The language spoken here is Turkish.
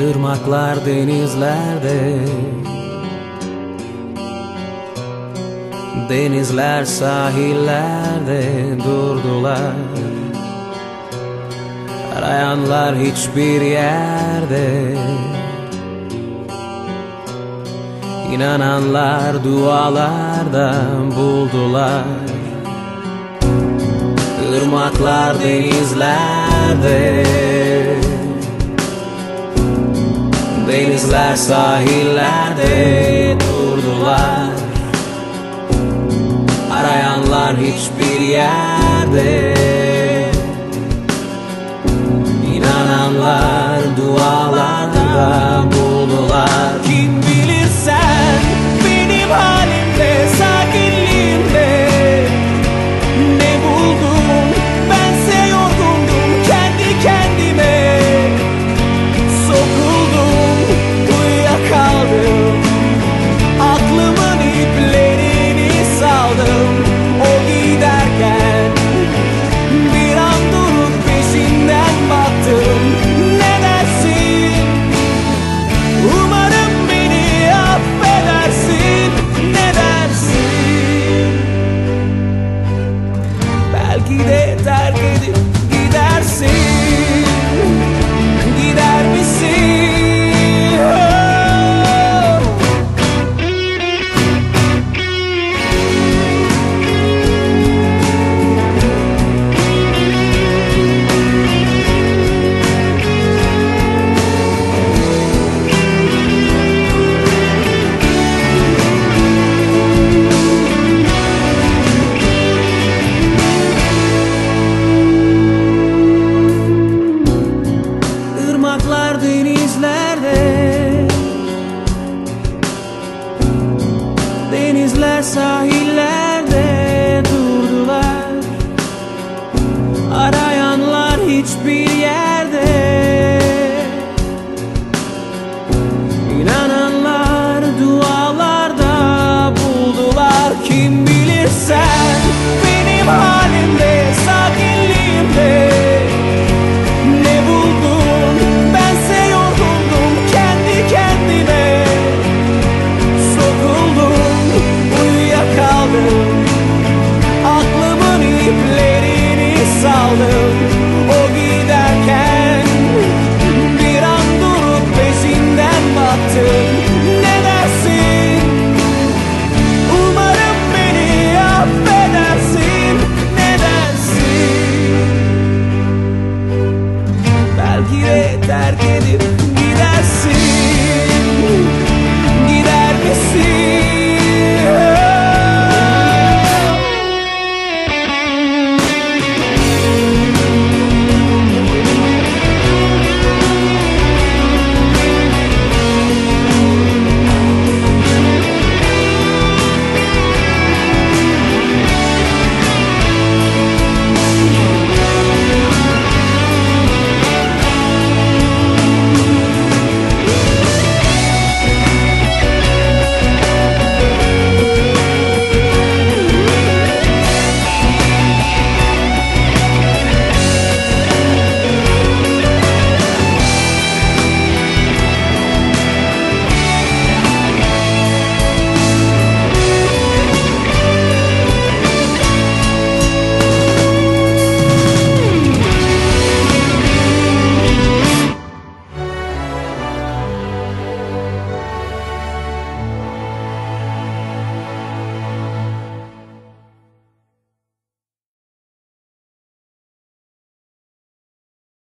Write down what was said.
Irmaklar denizlerde. Denizler sahillerde durdular. Arayanlar hiçbir yerde. İnananlar dualarda buldular. Irmaklar denizlerde Denizler sahillerde durdular. Arayanlar hiçbir yerde Irmaklar denizlerde. Denizler sahil Belki de